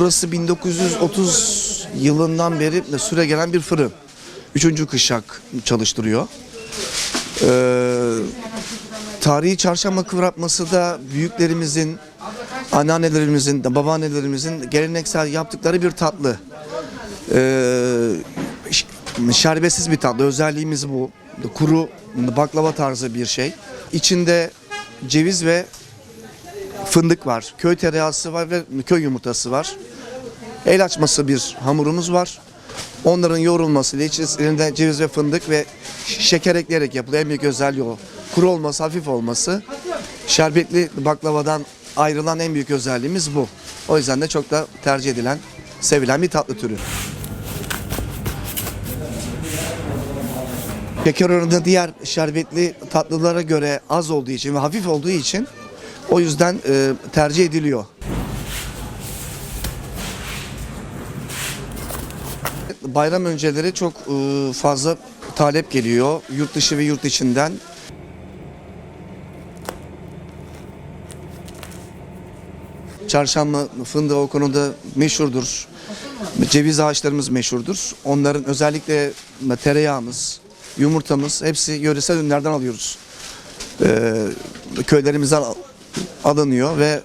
Burası 1930 yılından beri süre gelen bir fırın. Üçüncü kışak çalıştırıyor. Ee, tarihi çarşamba kıvratması da büyüklerimizin, anneannelerimizin, babaannelerimizin geleneksel yaptıkları bir tatlı. Ee, şerbetsiz bir tatlı. Özelliğimiz bu. Kuru baklava tarzı bir şey. İçinde ceviz ve fındık var. Köy tereyağısı var ve köy yumurtası var. El açması bir hamurumuz var. Onların yoğrulmasıyla içerisinde ceviz ve fındık ve şeker ekleyerek yapılıyor. En büyük özelliği o. Kuru olması, hafif olması. Şerbetli baklavadan ayrılan en büyük özelliğimiz bu. O yüzden de çok da tercih edilen, sevilen bir tatlı türü. Şeker oranı diğer şerbetli tatlılara göre az olduğu için ve hafif olduğu için o yüzden e, tercih ediliyor. Bayram önceleri çok e, fazla talep geliyor yurt dışı ve yurt içinden. Çarşamba fındığı o konuda meşhurdur. Ceviz ağaçlarımız meşhurdur. Onların özellikle tereyağımız, yumurtamız hepsi yöresel ürünlerden alıyoruz. Ee, köylerimizden al- alınıyor ve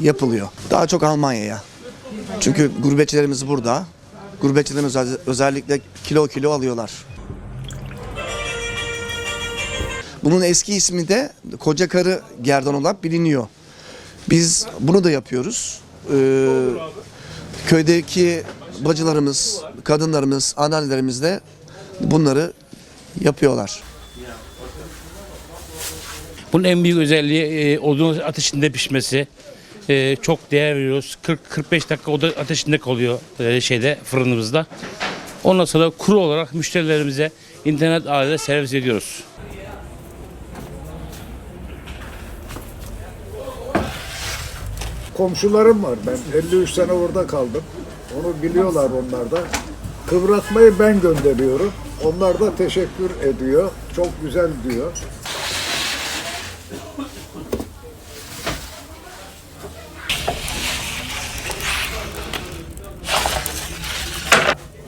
yapılıyor. Daha çok Almanya'ya. Çünkü gurbetçilerimiz burada. Gurbetçilerimiz öz- özellikle kilo kilo alıyorlar. Bunun eski ismi de koca karı gerdan olarak biliniyor. Biz bunu da yapıyoruz. Ee, köydeki bacılarımız, kadınlarımız, anneannelerimiz de bunları yapıyorlar. Bunun en büyük özelliği e, odun ateşinde pişmesi. E, çok değer veriyoruz. 40-45 dakika oda ateşinde kalıyor e, şeyde fırınımızda. Ondan sonra kuru olarak müşterilerimize internet ağıyla servis ediyoruz. komşularım var. Ben 53 sene orada kaldım. Onu biliyorlar onlar da. Kıvratmayı ben gönderiyorum. Onlar da teşekkür ediyor. Çok güzel diyor.